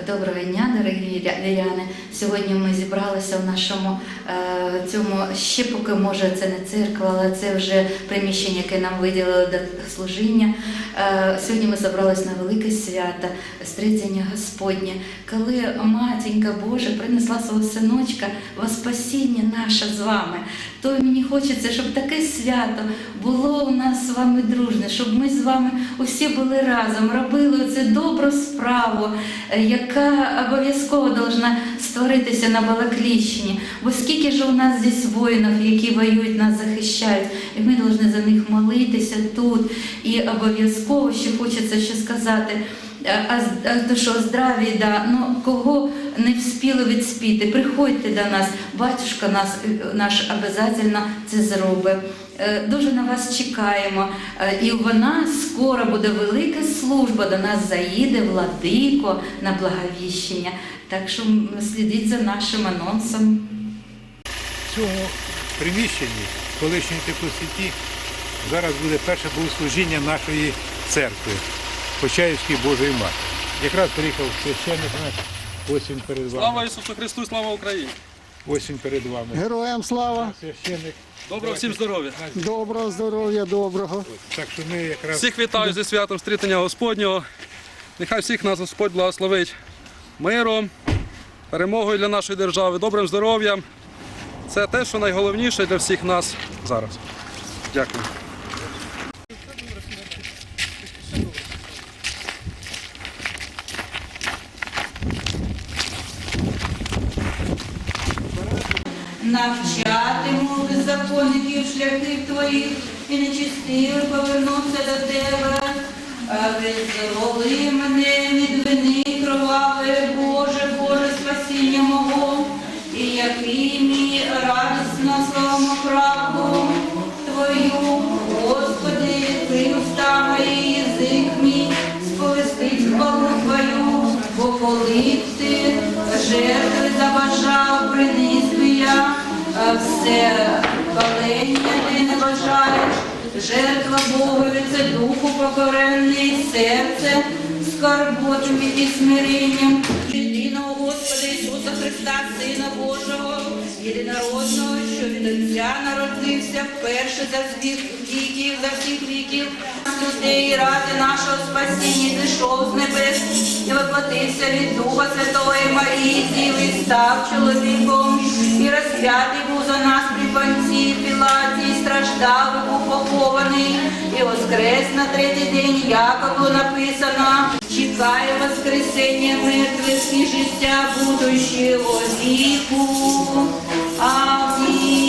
Доброго дня, дорогі віряни. Сьогодні ми зібралися в нашому е, цьому ще поки може це не церква, але це вже приміщення, яке нам виділили до служіння. Е, сьогодні ми зібралися на велике свято, стрітення Господнє, коли матінка Божа принесла свого синочка во спасіння наше з вами. То мені хочеться, щоб таке свято було у нас з вами дружне, щоб ми з вами усі були разом, робили цю добру справу, е, яка обов'язково должна створитися на Балакліщині. Бо скільки ж у нас здесь воїнів, які воюють, нас захищають, і ми повинні за них молитися тут. І обов'язково ще хочеться ще сказати. е, А, а то що здраві, да, ну кого не вспіли відспіти, приходьте до нас, батюшка нас, е, наш обов'язково це зробить. Е, Дуже на вас чекаємо. Е, І вона скоро буде велика служба. До нас заїде владико на благовіщення. Так що слідіть за нашим анонсом. В цьому приміщенні, колишньої теплосіті, зараз буде перше богослужіння нашої церкви Почаївської Божої Матері. Якраз приїхав священник наш, ось він перед Слава. Ісусу Христу, слава Україні! Ось він перед вами. Героям слава, Священник. Доброго всім здоров'я! доброго здоров'я, доброго. Так що ми якраз Всіх вітаю зі святом стрітання Господнього. Нехай всіх нас Господь благословить миром, перемогою для нашої держави, добрим здоров'ям. Це те, що найголовніше для всіх нас зараз. Дякую. Навчатиму беззаконників шляхів твоїх і нечистивих повернуться до тебе. Визволи мене від вини кроваве, Боже, Боже, спасіння мого, і який мій радісно славну правду все палення ти не бажаєш, жертва Богові це духу покоренний, серце скорботом і смиренням. Єдиного Господа Ісуса Христа, Сина Божого, єдинородного, Отця народився вперше за всіх віків, за всіх віків, людей ради нашого спасіння зійшов з небес. І воплотився від Духа Святої Марії, і став чоловіком, і розп'ятий був за нас при панці Пілаті, страждав, і був похований, і воскрес на третій день, як було написано, чекає воскресення мертвих і життя будущого віку. Амінь.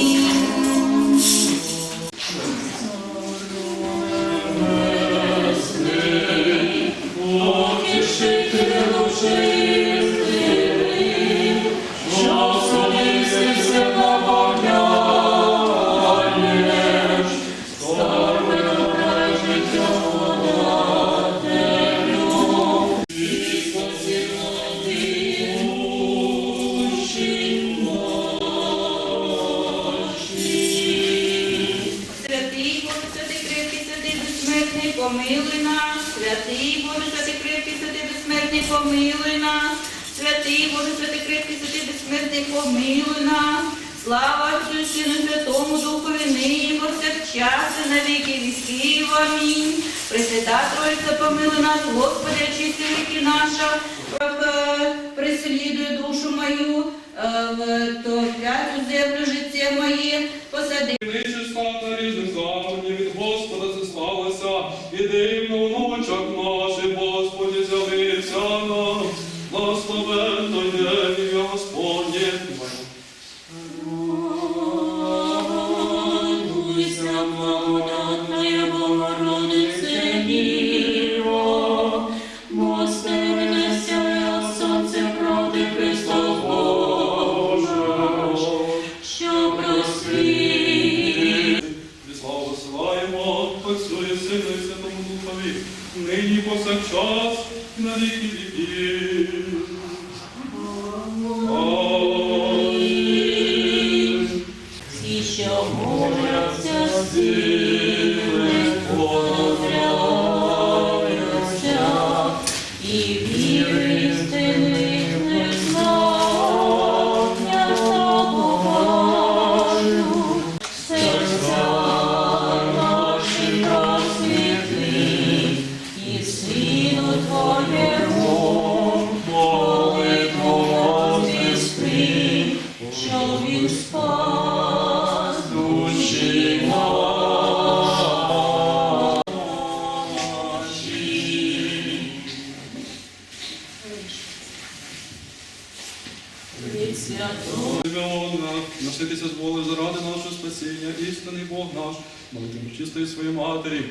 Помилуй нас. Святий Боже, святий крепкий, святий безсмертний, помилуй нас. Слава Сину, Святому Духові, нині повсякчас, і на віки віків. Амінь. Пресвята Троїця, помилуй нас, Господи, очисти віки наша, Е, преслідуй душу мою, е, в то землю життя моє, посади. see. Наш, молитим чистої своєї матері,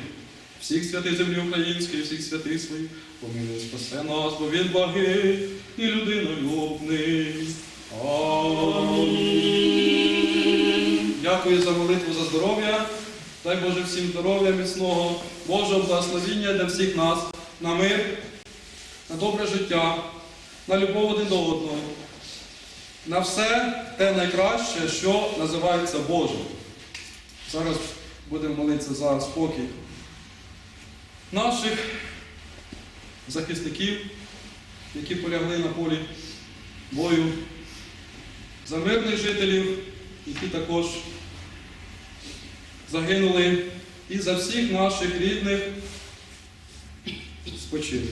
всіх святих землі української, всіх святих своїх, помилуй, спасе нас, бо він благий і людинолюбний. Амінь. Дякую за молитву за здоров'я. Дай Боже всім здоров'я міцного, Божого благословіння для всіх нас, на мир, на добре життя, на любов один до одного на все те найкраще, що називається Божим. Зараз будемо молитися за спокій наших захисників, які полягли на полі бою, за мирних жителів, які також загинули, і за всіх наших рідних спочилих.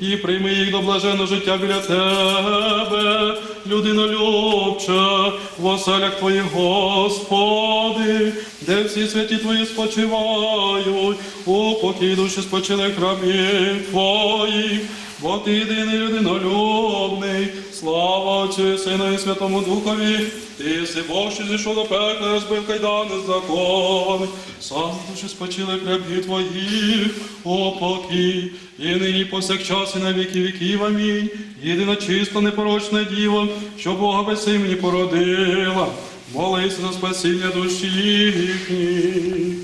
І прийми їх до блаженного життя біля тебе, людинолюбче, в оселях твоїх, Господи, де всі святі твої спочивають, у покій душі спочили рабів твоїх, бо ти єдиний людинолюбний, слава Отцю Сину і Святому Духові, ти си Бог, що зійшов до пекла, розбив кайдани закони, сам душі спочили рабів твоїх, о і нині повсякчас і на віки віків. Амінь. Єдина чиста, непорочна діва, що Бога без імені породила, молися за спасіння душі їхніх.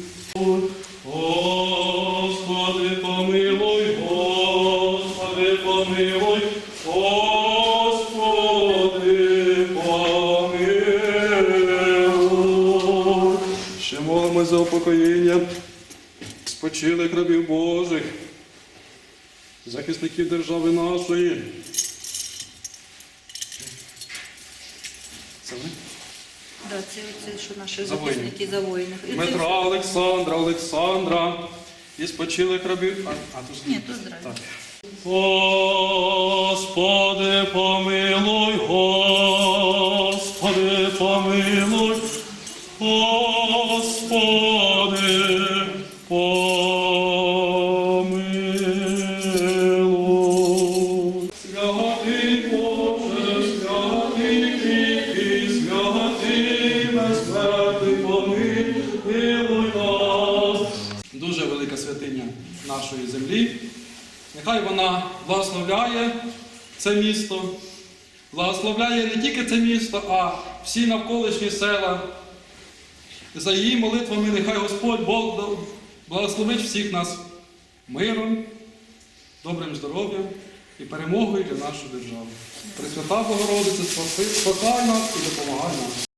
Господи, Господи, помилуй. Ще молимо за упокоєння спочилих рабів Божих, захисників держави нашої. Це ви? Да, це, це що наші За захисники за воїнів. Дмитра Олександра, Олександра і спочилих рабів. А, а ж Ні, здраві. Так. Господи, помилуй, Господи, помилуй, Господи. Святий Боже, святий кріпкий, святий безсмертний, помилуй нас. Дуже велика святиня нашої землі. Нехай вона благословляє це місто, благословляє не тільки це місто, а всі навколишні села. За її молитвами нехай Господь Бог благословить всіх нас миром, добрим здоров'ям і перемогою для нашої держави. Пресвята Богородиця, спасай нас і допомагай нам.